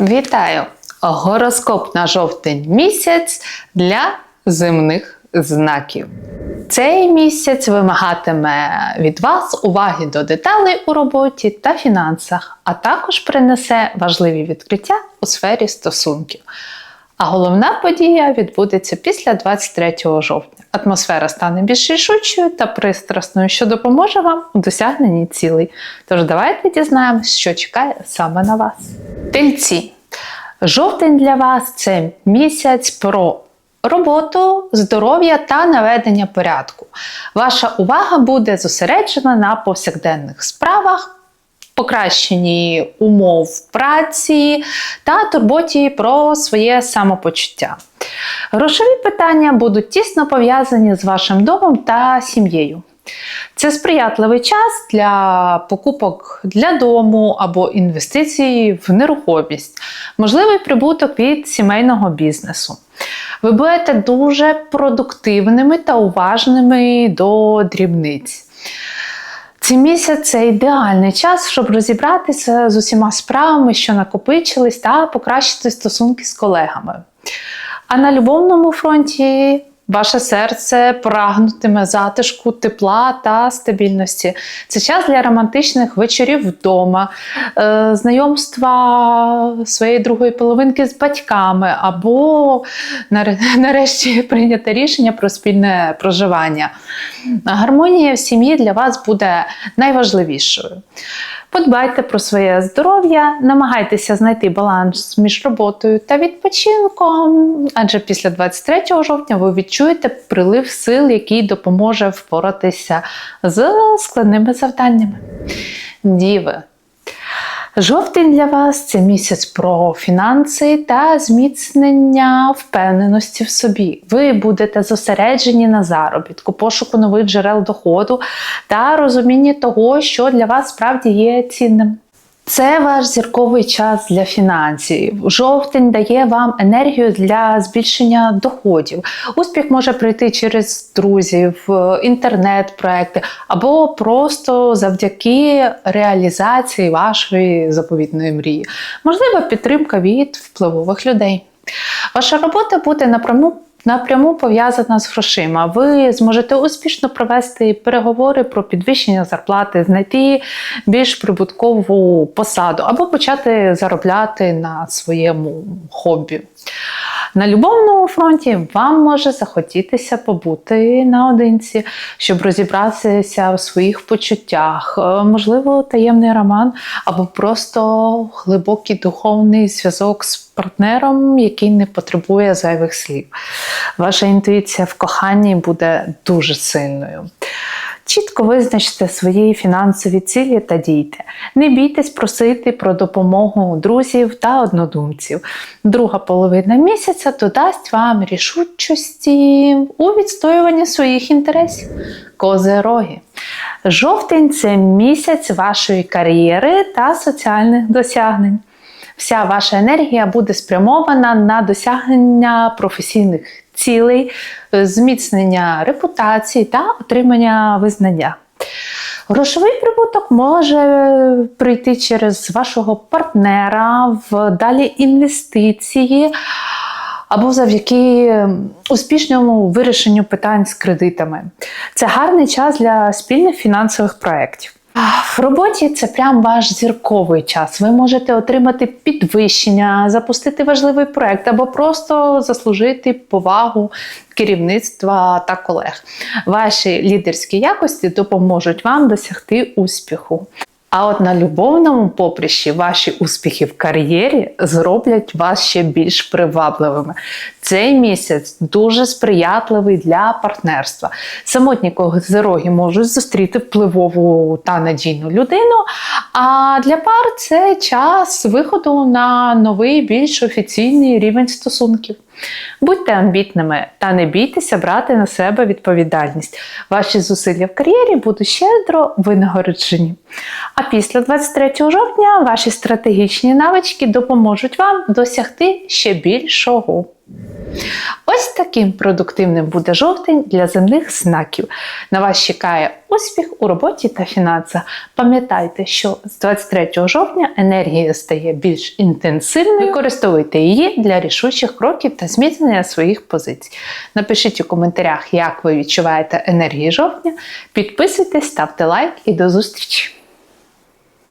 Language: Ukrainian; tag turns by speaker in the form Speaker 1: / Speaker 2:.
Speaker 1: Вітаю! Гороскоп на жовтень місяць для земних знаків. Цей місяць вимагатиме від вас уваги до деталей у роботі та фінансах, а також принесе важливі відкриття у сфері стосунків. А головна подія відбудеться після 23 жовтня. Атмосфера стане більш рішучою та пристрасною, що допоможе вам у досягненні цілей. Тож давайте дізнаємось, що чекає саме на вас. Тельці. Жовтень для вас це місяць про роботу, здоров'я та наведення порядку. Ваша увага буде зосереджена на повсякденних справах, покращенні умов праці та турботі про своє самопочуття. Грошові питання будуть тісно пов'язані з вашим домом та сім'єю. Це сприятливий час для покупок для дому або інвестицій в нерухомість, можливий прибуток від сімейного бізнесу. Ви будете дуже продуктивними та уважними до дрібниць. Цей місяць це ідеальний час, щоб розібратися з усіма справами, що накопичились, та покращити стосунки з колегами. А на любовному фронті ваше серце прагнутиме затишку, тепла та стабільності. Це час для романтичних вечорів вдома, е, знайомства своєї другої половинки з батьками, або нарешті прийняти рішення про спільне проживання. Гармонія в сім'ї для вас буде найважливішою. Подбайте про своє здоров'я, намагайтеся знайти баланс між роботою та відпочинком, адже після 23 жовтня ви відчуєте прилив сил, який допоможе впоратися з складними завданнями. Діви. Жовтень для вас це місяць про фінанси та зміцнення впевненості в собі. Ви будете зосереджені на заробітку, пошуку нових джерел доходу та розумінні того, що для вас справді є цінним. Це ваш зірковий час для фінансів. Жовтень дає вам енергію для збільшення доходів. Успіх може прийти через друзів, е, інтернет-проекти або просто завдяки реалізації вашої заповітної мрії. Можлива підтримка від впливових людей. Ваша робота буде напряму напряму пов'язана з грошима. Ви зможете успішно провести переговори про підвищення зарплати, знайти більш прибуткову посаду або почати заробляти на своєму хобі. На любовному фронті вам може захотітися побути наодинці, щоб розібратися у своїх почуттях, Е, можливо, таємний роман, або просто глибокий духовний зв'язок з партнером, який не потребує зайвих слів. Ваша інтуїція в коханні буде дуже сильною. Чітко визначте свої фінансові цілі та дійте. Не бійтесь просити про допомогу друзів та однодумців. Друга половина місяця додасть вам рішучості у відстоюванні своїх інтересів. Козероги. Жовтень це місяць вашої кар'єри та соціальних досягнень. Вся ваша енергія буде спрямована на досягнення професійних цілей, е, зміцнення репутації та отримання визнання. Грошовий прибуток може прийти через вашого партнера в далі інвестиції або завдяки успішному вирішенню питань з кредитами. Це гарний час для спільних фінансових проєктів. В роботі це прям ваш зірковий час. Ви можете отримати підвищення, запустити важливий проект або просто заслужити повагу керівництва та колег. Ваші лідерські якості допоможуть вам досягти успіху. А от на любовному поприщі ваші успіхи в кар'єрі зроблять вас ще більш привабливими. Цей місяць дуже сприятливий для партнерства. Самотні козироги можуть зустріти впливову та надійну людину. А для пар це час виходу на новий, більш офіційний рівень стосунків. Будьте амбітними та не бійтеся брати на себе відповідальність. Ваші зусилля в кар'єрі будуть щедро винагороджені. А після 23 жовтня ваші стратегічні навички допоможуть вам досягти ще більшого. Ось таким продуктивним буде жовтень для земних знаків. На вас чекає успіх у роботі та фінансах. Пам'ятайте, що з 23 жовтня енергія стає більш інтенсивною. Використовуйте її для рішучих кроків та зміцнення своїх позицій. Напишіть у коментарях, як ви відчуваєте енергію жовтня. Підписуйтесь, ставте лайк і до зустрічі!